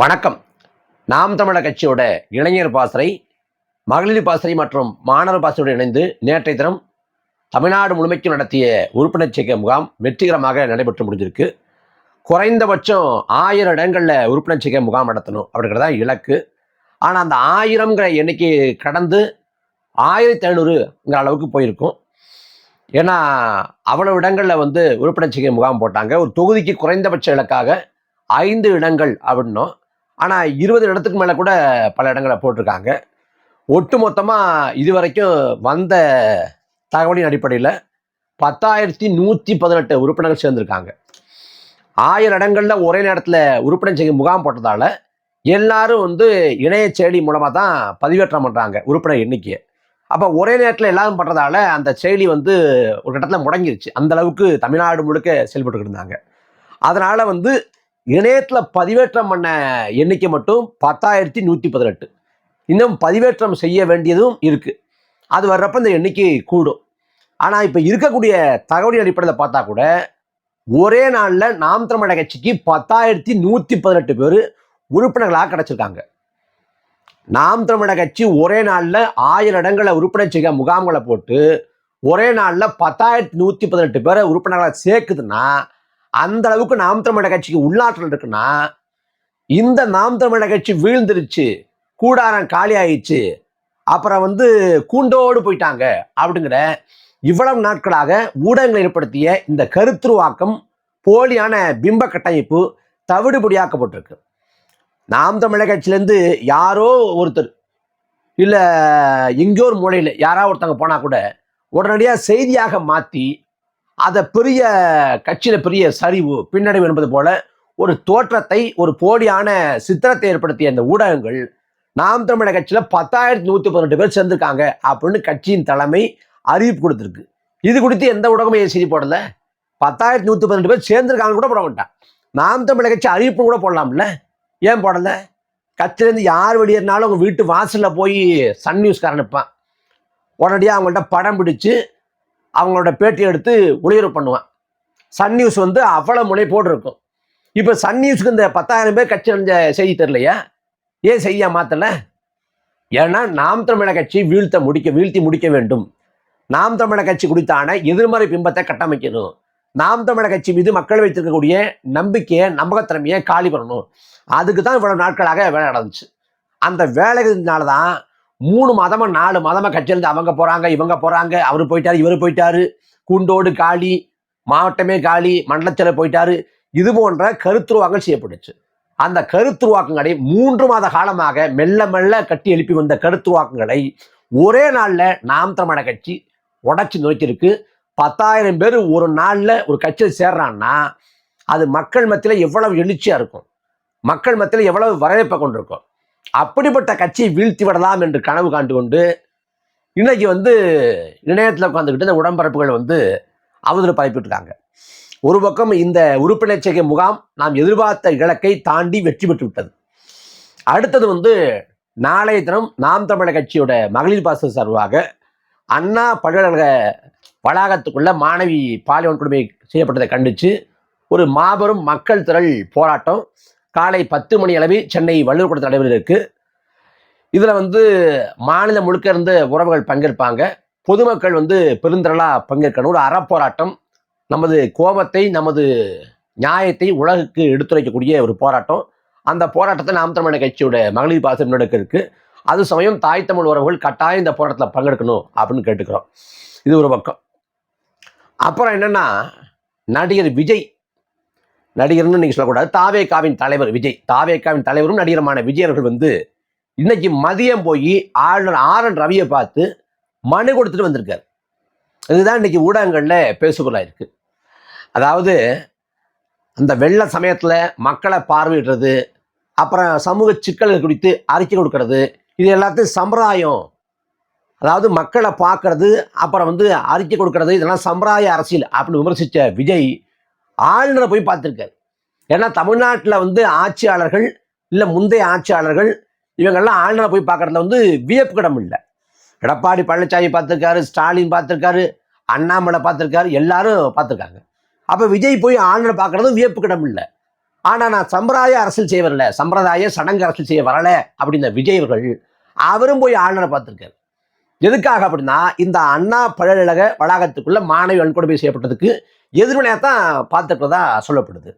வணக்கம். நாம் தமிழர் கட்சியோட இளைஞர் பாசறை மகளிர் பாசறை மற்றும் மாணவர் பாசறையோடு இணைந்து நேற்றைய தினம் தமிழ்நாடு முழுமைக்கும் நடத்திய உறுப்பினர் சேர்க்கை முகாம் வெற்றிகரமாக நடைபெற்று முடிஞ்சிருக்கு. குறைந்தபட்சம் ஆயிரம் இடங்களில் உறுப்பினர் சேர்க்கை முகாம் நடத்தணும் அப்படிங்கிறது தான் இலக்கு. ஆனால் அந்த ஆயிரங்கிற எண்ணிக்கை கடந்து ஆயிரத்தி ஐநூறுங்கிற அளவுக்கு போயிருக்கும். ஏன்னா அவ்வளவு இடங்களில் வந்து உறுப்பினர் சேர்க்கை முகாம் போட்டாங்க. ஒரு தொகுதிக்கு குறைந்தபட்ச இலக்காக ஐந்து இடங்கள் அப்படின்னும். ஆனால் இருபது இடத்துக்கு மேலே கூட பல இடங்களை போட்டிருக்காங்க. ஒட்டு மொத்தமாக இதுவரைக்கும் வந்த தகவலின் அடிப்படையில் பத்தாயிரத்தி நூற்றி பதினெட்டு உறுப்பினர்கள் சேர்ந்துருக்காங்க. ஆயிரம் இடங்களில் ஒரே நேரத்தில் உறுப்பினர் செய்ய முகாம் போட்டதால் எல்லாரும் வந்து இணைய செயலி மூலமாக தான் பதிவேற்றம் பண்ணுறாங்க உறுப்பினர் எண்ணிக்கையை. அப்போ ஒரே நேரத்தில் எல்லாரும் பண்ணுறதால அந்த செயலி வந்து ஒரு கட்டத்தில் முடங்கிருச்சு. அந்தளவுக்கு தமிழ்நாடு முழுக்க செயல்பட்டு இருந்தாங்க. அதனால் வந்து இணையத்தில் பதிவேற்றம் பண்ண எண்ணிக்கை மட்டும் பத்தாயிரத்தி நூற்றி பதினெட்டு. இன்னும் பதிவேற்றம் செய்ய வேண்டியதும் இருக்குது அது வர்றப்ப இந்த எண்ணிக்கை கூடும். ஆனால் இப்போ இருக்கக்கூடிய தகவலின் அடிப்படையில் பார்த்தா கூட ஒரே நாளில் நாம் தமிழக கட்சிக்கு பத்தாயிரத்தி நூற்றி பதினெட்டு பேர் உறுப்பினர்களாக கிடச்சிருக்காங்க. நாம் தமிழக கட்சி ஒரே நாளில் ஆயிரம் இடங்களை உறுப்பினர் செய்ய முகாம்களை போட்டு ஒரே நாளில் பத்தாயிரத்தி நூற்றி பதினெட்டு பேரை உறுப்பினர்களை சேர்க்குதுன்னா அந்த அளவுக்கு நாம் தமிழக கட்சிக்கு உள்நாட்டில் இருக்குன்னா இந்த நாம் தமிழக கட்சி வீழ்ந்துருச்சு கூடாரம் காலி ஆயிடுச்சு அப்புறம் வந்து கூண்டோடு போயிட்டாங்க அப்படிங்கிற இவ்வளவு நாட்களாக ஊடகங்கள் ஏற்படுத்திய இந்த கருத்துருவாக்கம் போலியான பிம்ப கட்டமைப்பு தவிடுபடியாக்கப்பட்டிருக்கு. நாம் தமிழக கட்சியிலேருந்து யாரோ ஒருத்தர் இல்லை எங்கேயோ ஒரு மூலையில் யாராவது ஒருத்தங்க போனால் கூட உடனடியாக செய்தியாக மாற்றி அதை பெரிய கட்சியில் பெரிய சரிவு பின்னடைவு என்பது போல ஒரு தோற்றத்தை ஒரு போலியான சித்திரத்தை ஏற்படுத்திய அந்த ஊடகங்கள் நாம் தமிழக கட்சியில் பத்தாயிரத்தி நூற்றி பதினெட்டு பேர் சேர்ந்திருக்காங்க அப்படின்னு கட்சியின் தலைமை அறிவிப்பு கொடுத்துருக்கு. இது குறித்து எந்த ஊடகமும் ஏன் செய்தி போடல. பத்தாயிரத்தி நூற்றி பதினெட்டு பேர் சேர்ந்துருக்காங்க கூட போட மாட்டான் நாம் தமிழக கட்சி அறிவிப்பு கூட போடலாம்ல? ஏன் போடல? கட்சியிலேருந்து யார் வெளியேறினாலும் அவங்க வீட்டு வாசலில் போய் சன் நியூஸ்காரன் நிற்பான் உடனடியாக அவங்கள்ட்ட படம் பிடிச்சு அவங்களோட பேட்டி எடுத்து ஒளிபரப்பு பண்ணுவேன். சன் நியூஸ் வந்து அவ்வளோ முனைப்போடு இருக்கும் இப்போ சன் நியூஸுக்கு இந்த பத்தாயிரம் பேர் கட்சி அடைஞ்ச செய்தி தெரியலையா? ஏன் செய்ய மாற்றல ஏன்னா நாம் தமிழக கட்சி வீழ்த்த முடிக்க வீழ்த்தி முடிக்க வேண்டும். நாம் தமிழக கட்சி குறித்தான எதிர்மறை பிம்பத்தை கட்டமைக்கணும். நாம் தமிழக கட்சி மீது மக்கள் வைத்திருக்கக்கூடிய நம்பிக்கையை நம்பகத்திறமையை காலி பண்ணணும். அதுக்கு தான் இவ்வளவு நாட்களாக வேலை நடந்துச்சு. அந்த வேலைகளினால தான் மூணு மதமா நாலு மதமா கட்சியிலேருந்து அவங்க போறாங்க இவங்க போறாங்க. அவர் போயிட்டாரு இவர் போயிட்டாரு. கூண்டோடு காலி மாவட்டமே காலி மண்டலத்தில் போயிட்டாரு. இது போன்ற கருத்துருவாக்கள் செய்யப்பட்டுச்சு. அந்த கருத்துருவாக்கங்களை மூன்று மாத காலமாக மெல்ல மெல்ல கட்டி எழுப்பி வந்த கருத்துருவாக்கங்களை ஒரே நாளில் நாம் தமிழக கட்சி உடச்சி நோக்கியிருக்கு. பத்தாயிரம் பேர் ஒரு நாளில் ஒரு கட்சியில் சேர்றான்னா அது மக்கள் மத்தியில் எவ்வளவு எழுச்சியாக இருக்கும். மக்கள் மத்தியில் எவ்வளவு வரவேற்பை கொண்டிருக்கும். அப்படிப்பட்ட கட்சியை வீழ்த்தி விடலாம் என்று கனவு காண்டு கொண்டு இன்னைக்கு வந்து இணையத்தில் உட்காந்துக்கிட்டு இந்த உடம்பரப்புகள் வந்து அவதூறு பரப்பிட்டுருக்காங்க. ஒரு பக்கம் இந்த உறுப்பினர் சேர்க்கை முகாம் நாம் எதிர்பார்த்த இலக்கை தாண்டி வெற்றி பெற்று விட்டது அடுத்தது வந்து நாளைய தினம் நாம் தமிழர் கட்சியோட மகளிர் பாச சார்பாக அண்ணா பல்கலைக்கழக வளாகத்துக்குள்ள மாணவி பாலியல் கொடுமை செய்யப்பட்டதை கண்டித்து ஒரு மாபெரும் மக்கள் திரள் போராட்டம் காலை பத்து மணி அளவில் சென்னை வள்ளுவர் கூடத்தில் நடைபெற இருக்கு இதில் வந்து மாநிலம் முழுக்க இருந்து உறவுகள் பங்கேற்பாங்க. பொதுமக்கள் வந்து பெருந்திரளாக பங்கேற்கணும். ஒரு அறப்போராட்டம் நமது கோபத்தை நமது நியாயத்தை உலகுக்கு எடுத்துரைக்கக்கூடிய ஒரு போராட்டம். அந்த போராட்டத்தை நாம் தமிழக கட்சியோட மகளிர் பாசம் முன்னெடுக்க இருக்கு. அது சமயம் தாய் தமிழ் உறவுகள் கட்டாயம் இந்த போராட்டத்தில் பங்கெடுக்கணும் அப்படின்னு கேட்டுக்கிறோம். இது ஒரு பக்கம். அப்புறம் என்னென்னா நடிகர் விஜய் நடிகர்னு நீங்கள் சொல்லக்கூடாது. தாவேகாவின் தலைவர் விஜய். தாவேகாவின் தலைவரும் நடிகருமான விஜய் அவர்கள் வந்து இன்னைக்கு மதியம் போய் ஆளுநர் ஆர் என் ரவியை பார்த்து மனு கொடுத்துட்டு வந்திருக்காரு. இதுதான் இன்னைக்கு ஊடகங்களில் பேசுபொருளாக இருக்கு. அதாவது அந்த வெள்ள சமயத்தில் மக்களை பார்வையிடுறது அப்புறம் சமூக சிக்கல்கள் குறித்து அறிக்கை கொடுக்கறது இது எல்லாத்தையும் சம்பிரதாயம். அதாவது மக்களை பார்க்கறது அப்புறம் வந்து அறிக்கை கொடுக்கறது இதெல்லாம் சம்பிரதாய அரசியல் அப்படின்னு விமர்சித்த விஜய் ஆளுநரை போய் பார்த்துருக்காரு. ஏன்னா தமிழ்நாட்டில் வந்து ஆட்சியாளர்கள் இல்லை முந்தைய ஆட்சியாளர்கள் இவங்கெல்லாம் ஆளுநரை போய் பார்க்கறதுல வந்து வியப்பு கடம் இல்லை. எடப்பாடி பழனிசாமி பார்த்துருக்காரு ஸ்டாலின் பார்த்துருக்காரு அண்ணாமலை பார்த்துருக்காரு எல்லாரும் பார்த்துருக்காங்க. அப்போ விஜய் போய் ஆளுநரை பார்க்கறதும் வியப்பு கிடம் இல்லை. ஆனால் நான் சம்பிரதாய அரசியல் செய்ய வரல சம்பிரதாய சடங்கு அரசியல் செய்ய வரல அப்படின்ற விஜய் அவர்கள் அவரும் போய் ஆளுநரை பார்த்துருக்காரு. எதுக்காக அப்படின்னா இந்த அண்ணா பல்கலைக்கழக வளாகத்துக்குள்ள மாணவி வன்கொடுமை செய்யப்பட்டதுக்கு எதிர்வினையாக தான் பார்த்துக்கிறதா சொல்லப்படுது.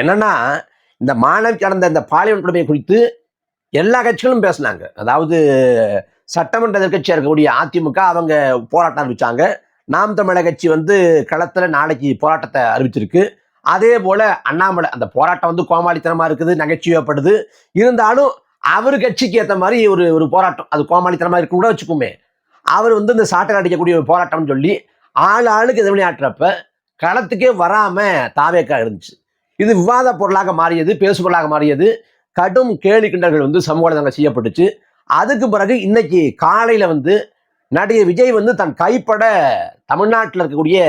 என்னன்னா இந்த மாணவி கடந்த இந்த பாலியல் கொடுமை குறித்து எல்லா கட்சிகளும் பேசினாங்க. அதாவது சட்டமன்ற எதிர்கட்சியாக இருக்கக்கூடிய அதிமுக அவங்க போராட்டம் அறிவிச்சாங்க நாம் தமிழக கட்சி வந்து களத்தில் நாளைக்கு போராட்டத்தை அறிவிச்சிருக்கு. அதே போல அண்ணாமலை அந்த போராட்டம் வந்து கோமாளித்தனமாக இருக்குது நகைச்சுவைப்படுது. இருந்தாலும் அவர் கட்சிக்கு ஏற்ற மாதிரி ஒரு ஒரு போராட்டம் அது கோமாளித்தனமாக இருக்கு கூட வச்சுக்குமே. அவர் வந்து இந்த சாட்டை அடிக்கக்கூடிய ஒரு போராட்டம்னு சொல்லி ஆள் ஆளுக்கு எதிர்வினை ஆட்டுறப்ப களத்துக்கே வராம தாவேக்கா இருந்துச்சு. இது விவாத பொருளாக மாறியது பேசு பொருளாக மாறியது. கடும் கேலி கிண்டல்கள் வந்து சமூக வலைதளங்கள் செய்யப்பட்டுச்சு. அதுக்கு பிறகு இன்னைக்கு காலையில வந்து நடிகை விஜய் வந்து தன் கைப்பட தமிழ்நாட்டில் இருக்கக்கூடிய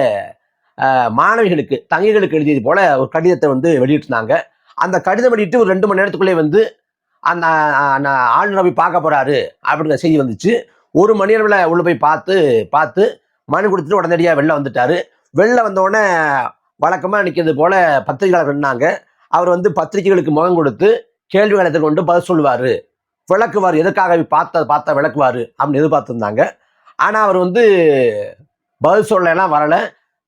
மாணவிகளுக்கு தங்கைகளுக்கு எழுதியது போல ஒரு கடிதத்தை வந்து வெளியிட்டிருந்தாங்க. அந்த கடிதம் வெளியிட்டு ஒரு ரெண்டு மணி நேரத்துக்குள்ளே வந்து அந்த ஆளுநர் போய் பார்க்க போறாரு அப்படிங்கிற செய்தி வந்துச்சு. ஒரு மணி நேரத்தில் உள்ள போய் பார்த்து பார்த்து மனு கொடுத்துட்டு உடனடியாக வெளில வந்துட்டாரு. வெளில வந்தோடனே வழக்கமாக நிற்கிறது போல பத்திரிகையாளர் நின்னாங்க. அவர் வந்து பத்திரிகைகளுக்கு முகம் கொடுத்து கேள்விகளை எதிர்கொண்டு பதில் சொல்லுவார். விளக்குவார். எதுக்காக பார்த்த பார்த்தா விளக்குவார் அப்படின்னு எதிர்பார்த்துருந்தாங்க. ஆனால் அவர் வந்து பதில் சொல்லலாம் வரலை.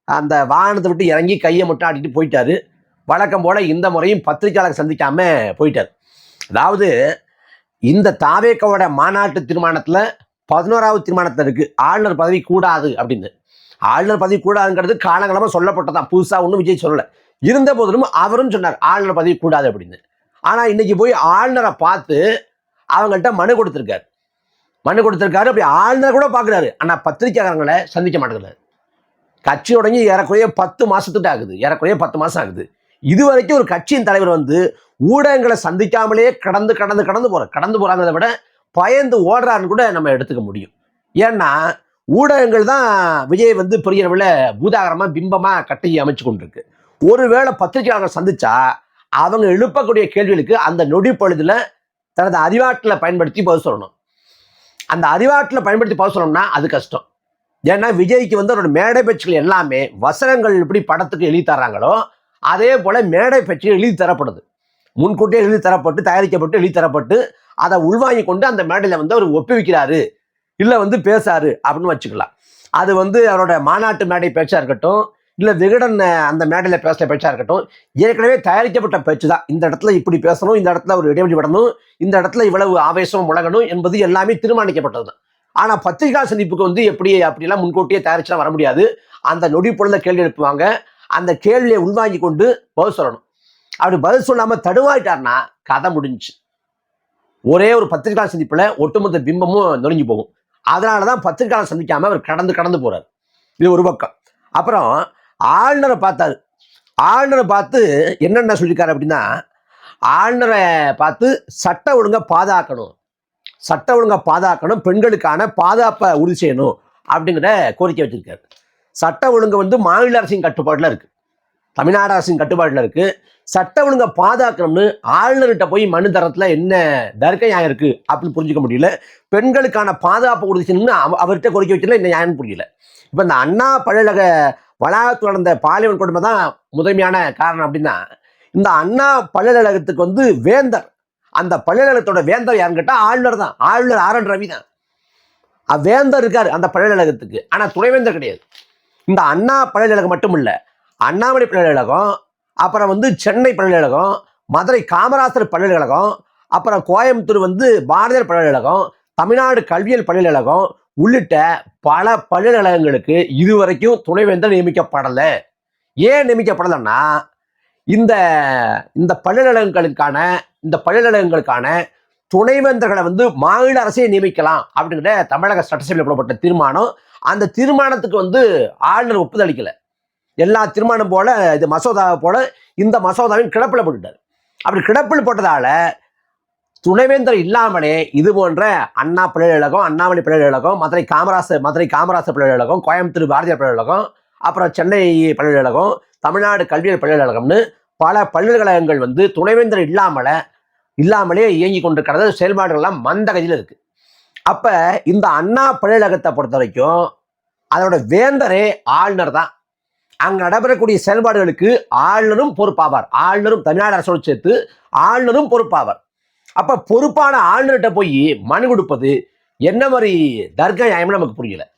அந்த வாகனத்தை விட்டு இறங்கி கையை மட்டும் ஆட்டிட்டு போயிட்டாரு. வழக்கம் போல் இந்த முறையும் பத்திரிகையாளர் சந்திக்காம போயிட்டார். அதாவது இந்த தாவேக்கோட மாநாட்டு தீர்மானத்தில் பதினோராவது தீர்மானத்தில் இருக்குது ஆளுநர் பதவி கூடாது அப்படின்னு. ஆளுநர் பதவி கூடாதுங்கிறது காலங்காலமாக சொல்லப்பட்டதான் புதுசாக ஒன்றும் விஜய் சொல்லலை. இருந்த போதிலும் அவரும் சொன்னார் ஆளுநர் பதவி கூடாது அப்படின்னு. ஆனால் இன்னைக்கு போய் ஆளுநரை பார்த்து அவங்கள்ட்ட மனு கொடுத்துருக்காரு. மனு கொடுத்துருக்காரு அப்படி ஆளுநர் கூட பார்க்குறாரு. ஆனால் பத்திரிக்கையாளர்களை சந்திக்க மாட்டேங்கிறாரு. கட்சி உடஞ்சி ஏறக்குறைய பத்து மாதத்துட்டு ஆகுது. ஏறக்குறைய பத்து மாதம் ஆகுது. இது வரைக்கும் ஒரு கட்சியின் தலைவர் வந்து ஊடகங்களை சந்திக்காமலே கடந்து கடந்து கடந்து போகிற கடந்து போகிறாங்கிறத விட பயந்து ஓடுறாருன்னு கூட நம்ம எடுத்துக்க முடியும். ஏன்னா ஊடகங்கள் தான் விஜய் வந்து பெரிய அளவில் பூதாகரமாக பிம்பமாக கட்டி அமைச்சு கொண்டிருக்கு. ஒருவேளை பத்திரிகையாளர்கள் சந்திச்சா அவங்க எழுப்பக்கூடிய கேள்விகளுக்கு அந்த நொடி பொழுதுல தனது அறிவாட்டில் பயன்படுத்தி பதில் சொல்லணும். அந்த அறிவாட்டில் பயன்படுத்தி பதில் சொல்லணும்னா அது கஷ்டம். ஏன்னா விஜய்க்கு வந்து அவரோட மேடை பேச்சுகள் எல்லாமே வசனங்கள் எப்படி படத்துக்கு எழுதி தர்றாங்களோ அதே போல் மேடை பேச்சுகள் எழுதி தரப்படுது. முன்கூட்டியே எழுதி தரப்பட்டு தயாரிக்கப்பட்டு எழுதி தரப்பட்டு அதை உள்வாங்கி கொண்டு அந்த மேடையில் வந்து அவர் ஒப்புவிக்கிறாரு. இல்லை வந்து பேசாரு அப்படின்னு வச்சுக்கலாம். அது வந்து அவரோட மாநாட்டு மேடை பேச்சா இருக்கட்டும் இல்லை விகடன் அந்த மேடையில் பேசுகிற பேச்சா இருக்கட்டும் ஏற்கனவே தயாரிக்கப்பட்ட பேச்சு தான். இந்த இடத்துல இப்படி பேசணும் இந்த இடத்துல ஒரு இடைவெளி விடணும் இந்த இடத்துல இவ்வளவு ஆவேசம் முழங்கணும் என்பது எல்லாமே தீர்மானிக்கப்பட்டது தான். ஆனால் பத்திரிகா சந்திப்புக்கு வந்து எப்படி அப்படிலாம் முன்கூட்டியே தயாரிச்சுலாம் வர முடியாது. அந்த நொடி பொழுத கேள்வி எழுப்புவாங்க. அந்த கேள்வியை உள்வாங்கி கொண்டு பதில் சொல்லணும். அப்படி பதில் சொல்லாமல் தடுவாயிட்டார்னா கதை முடிஞ்சு ஒரே ஒரு பத்திரிகா சந்திப்பில் ஒட்டுமொத்த பிம்பமும் நொறுங்கி போகும். அதனால தான் பத்திரிகையாளர் சந்திக்காமல் அவர் கடந்து கடந்து போகிறார் இது ஒரு பக்கம். அப்புறம் ஆளுநரை பார்த்தாரு. ஆளுநரை பார்த்து என்னென்ன சொல்லியிருக்காரு அப்படின்னா ஆளுநரை பார்த்து சட்ட ஒழுங்கை பாதுகாக்கணும். சட்ட ஒழுங்கை பாதுகாக்கணும். பெண்களுக்கான பாதுகாப்பை உறுதி செய்யணும் அப்படிங்கிற கோரிக்கை வச்சிருக்காரு. சட்ட ஒழுங்கு வந்து மாநில அரசின் கட்டுப்பாட்டில் இருக்குது தமிழ்நாடு அரசின் கட்டுப்பாட்டில் இருக்கு. சட்ட ஒழுங்கை பாதுகாக்கணும்னு ஆளுநர்கிட்ட போய் மனு தரத்துல என்ன தர்க்க நியாயம் இருக்கு அப்படின்னு புரிஞ்சுக்க முடியல. பெண்களுக்கான பாதுகாப்பு கொடுத்துச்சுன்னு அவ- அவர்கிட்ட கொடுக்க வச்சுல என்ன நியாயம் புரியல. இப்போ இந்த அண்ணா பல்கலைக்கழக வளாகத்தில் நடந்த பாலியல் கொடுமை தான் முதன்மையான காரணம் அப்படின்னா இந்த அண்ணா பல்கலைக்கழகத்துக்கு வந்து வேந்தர் அந்த பல்கலைக்கழகத்தோட வேந்தர் யாருன்னு கேட்டால் ஆளுநர் தான். ஆளுநர் ஆர் என் ரவி தான். வேந்தர் இருக்காரு அந்த பல்கலைக்கழகத்துக்கு. ஆனால் துணைவேந்தர் கிடையாது. இந்த அண்ணா பல்கலைக்கழகம் மட்டும் இல்லை அண்ணாமலை பல்கலைக்கழகம் அப்புறம் வந்து சென்னை பல்கலைக்கழகம் மதுரை காமராசர் பல்கலைக்கழகம் அப்புறம் கோயம்புத்தூர் வந்து பாரதியார் பல்கலைக்கழகம் தமிழ்நாடு கல்வியல் பல்கலைக்கழகம் உள்ளிட்ட பல பல்கலைக்கழகங்களுக்கு இதுவரைக்கும் துணைவேந்தர் நியமிக்கப்படலை. ஏன் நியமிக்கப்படலைன்னா இந்த இந்த பல்கலைக்கழகங்களுக்கான இந்த பல்கலைக்கழகங்களுக்கான துணைவேந்தர்களை வந்து மாநில அரசே நியமிக்கலாம் அப்படிங்கிற தமிழக சட்டசபையில் போடப்பட்ட தீர்மானம் அந்த தீர்மானத்துக்கு வந்து ஆளுநர் ஒப்புதல் அளிக்கலை. எல்லா தீர்மானம் போல இது மசோதாவை போல இந்த மசோதாவின் கிடப்பில் போட்டுட்டார். அப்படி கிடப்பில் போட்டதால துணைவேந்தர் இல்லாமலே இது போன்ற அண்ணா பல்கலைக்கழகம் அண்ணாமலை பல்கலைக்கழகம் மதுரை காமராசர் மதுரை காமராசர் பல்கலைக்கழகம் கோயம்புத்தூர் பாரதியார் பல்கலைக்கழகம் அப்புறம் சென்னை பல்கலைக்கழகம் தமிழ்நாடு கல்வியல் பல்கலைக்கழகம்னு பல பல்கலைக்கழகங்கள் வந்து துணைவேந்தர் இல்லாமல இல்லாமலே இயங்கி கொண்டிருக்கிறது செயல்பாடுகள்லாம் மந்த கதியில் இருக்கு. அப்போ இந்த அண்ணா பல்கலைக்கழகத்தை பொறுத்த வரைக்கும் அதோட வேந்தரே ஆளுநர் தான். அங்கே நடைபெறக்கூடிய செயல்பாடுகளுக்கு ஆளுநரும் பொறுப்பாவார். ஆளுநரும் தமிழ்நாடு அரசோடு சேர்த்து ஆளுநரும் பொறுப்பாவார். அப்ப பொறுப்பான ஆளுநர்கிட்ட போய் மனு கொடுப்பது என்ன மாதிரி தர்க்க நியாயம்னு நமக்கு புரியல.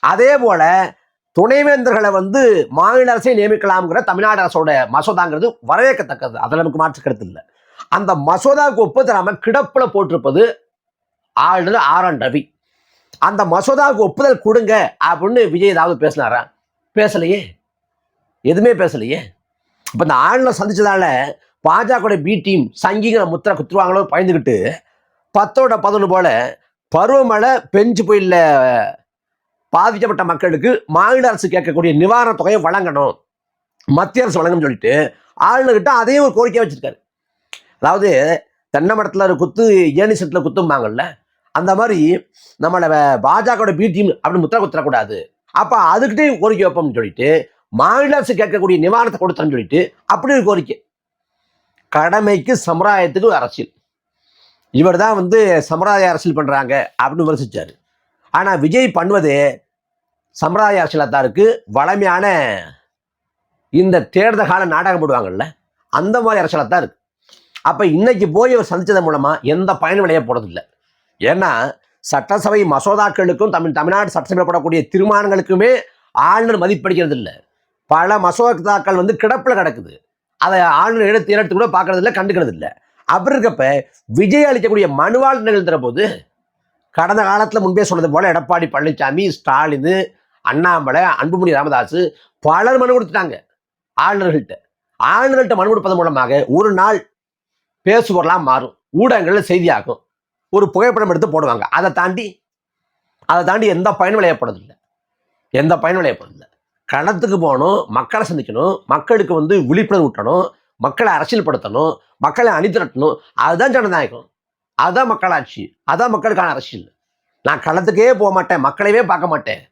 அதே போல துணைவேந்தர்களை வந்து மாநில அரசை நியமிக்கலாம்ங்கிற தமிழ்நாடு அரசோட மசோதாங்கிறது வரவேற்கத்தக்கது. அதில் நமக்கு மாற்று கருத்து இல்லை. அந்த மசோதாவுக்கு ஒப்புதலாம கிடப்புல போட்டிருப்பது ஆளுநர் ஆர் என் ரவி. அந்த மசோதாவுக்கு ஒப்புதல் கொடுங்க அப்படின்னு விஜய் ஏதாவது பேசினாரா? பேசலையே. எதுவுமே பேசலையே. இப்போ இந்த ஆளுநர் சந்திச்சதால பாஜக பி டீம் சங்கிங்கிற முத்திரை குத்துருவாங்களோ பயந்துக்கிட்டு பத்தோட பதினொன்று போல பருவமழை பெஞ்சு புயல்ல பாதிக்கப்பட்ட மக்களுக்கு மாநில அரசு கேட்கக்கூடிய நிவாரணத் தொகையை வழங்கணும். மத்திய அரசு வழங்கணும்னு சொல்லிட்டு ஆளுநர்கிட்ட அதையும் ஒரு கோரிக்கை வச்சிருக்காரு. அதாவது தென்னை மரத்தில் ஒரு குத்து ஏணி செட்டில் குத்தும்பாங்கல்ல அந்த மாதிரி நம்மளை பாஜகவோட பி டீம் அப்படின்னு முத்திரை குத்துறக்கூடாது அப்போ அதுக்கிட்டே கோரிக்கை வைப்போம்னு சொல்லிட்டு மாநில அரசு கேட்கக்கூடிய நிவாரணத்தை கொடுத்தேன்னு சொல்லிட்டு அப்படி ஒரு கோரிக்கை. கடமைக்கு சமுதாயத்துக்கு அரசியல். இவர் தான் வந்து சமுதாய அரசியல் பண்ணுறாங்க அப்படின்னு விமர்சிச்சார். ஆனால் விஜய் பண்ணுவது சமுதாய அரசியலாக தான் இருக்குது வளமையான இந்த தேர்தல் கால நாடகம் போடுவாங்கல்ல அந்த மாதிரி அரசியலாக தான் இருக்குது அப்போ இன்னைக்கு போய் அவர் சந்தித்ததன் மூலமாக எந்த பயனும் விளைய போகிறதில்ல ஏன்னா சட்டசபை மசோதாக்களுக்கும் தமிழ் தமிழ்நாடு சட்டசபையில் போடக்கூடிய தீர்மானங்களுக்குமே ஆளுநர் மதிப்பளிக்கிறது இல்லை பல மசோதாக்கள் வந்து கிடப்பில் கிடக்குது. அதை ஆளுநர் எடுத்து எடுத்து கூட பார்க்கறது இல்லை கண்டுக்கிறது இல்லை அப்படி இருக்கப்ப விஜய் அளிக்கக்கூடிய மனுவால் நிகழ்த்துற போது கடந்த காலத்தில் முன்பே சொன்னது போல எடப்பாடி பழனிசாமி ஸ்டாலின் அண்ணாமலை அன்புமணி ராமதாஸ் பலர் மனு கொடுத்துட்டாங்க ஆளுநர்கள்ட்ட. ஆளுநர்கள்ட்ட மனு கொடுப்பதன் மூலமாக ஒரு நாள் பேசுபொருளாக மாறும். ஊடகங்களில் செய்தியாகும். ஒரு புகைப்படம் எடுத்து போடுவாங்க. அதை தாண்டி அதை தாண்டி எந்த பயனும் விளையப்படுறதில்லை எந்த பயனும் விளையப்படுறதில்லை களத்துக்கு போகணும் மக்களை சந்திக்கணும் மக்களுக்கு வந்து விழிப்புணர்வு ஊட்டணும் மக்களை அரசியல்படுத்தணும் மக்களை அணிதிரட்டணும். அதுதான் ஜனநாயகம். அதுதான் மக்களாட்சி. அதான் மக்களுக்கான அரசியல். நான் களத்துக்கே போக மாட்டேன் மக்களையே பார்க்க மாட்டேன்.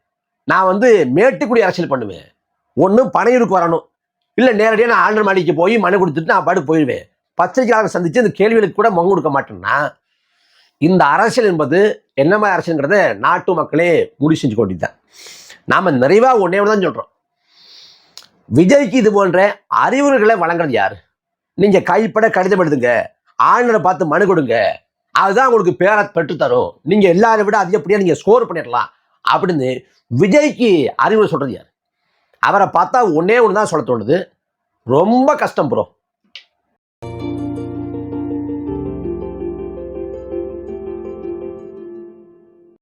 நான் வந்து மேட்டுக்குடி அரசியல் பண்ணுவேன். ஒன்று பனையூருக்கு வரணும். இல்லை நேரடியாக நான் ஆளுநர் மாளிகைக்கு போய் மனு கொடுத்துட்டு நான் பாட்டு போயிடுவேன். பத்திரிகையாளர் சந்தித்து இந்த கேள்விகளுக்கு கூட மங்கு கொடுக்க மாட்டேன்னா இந்த அரசியல் என்பது என்ன மாதிரி அரசியல்ங்கிறத நாட்டு மக்களே முடிவு செஞ்சு கொண்டிருந்தேன் நாம் நிறைவாக ஒன்றே தான் சொல்கிறோம் விஜய்க்கு இது போன்ற அறிவுரைகளை வழங்குறது யார்? நீங்கள் கைப்பட கடிதம் எழுதுங்க ஆளுநரை பார்த்து மனு கொடுங்க. அதுதான் உங்களுக்கு பேரை பெற்றுத்தரும். நீங்கள் எல்லாரை விட அதிகப்படியாக நீங்கள் ஸ்கோர் பண்ணிடலாம். அப்படின்னு விஜய்க்கு அறிவுரை சொல்கிறது யார்? அவரை பார்த்தா ஒன்றே ஒன்று தான் சொல்ல தோணுது. ரொம்ப கஷ்டம் ப்ரோ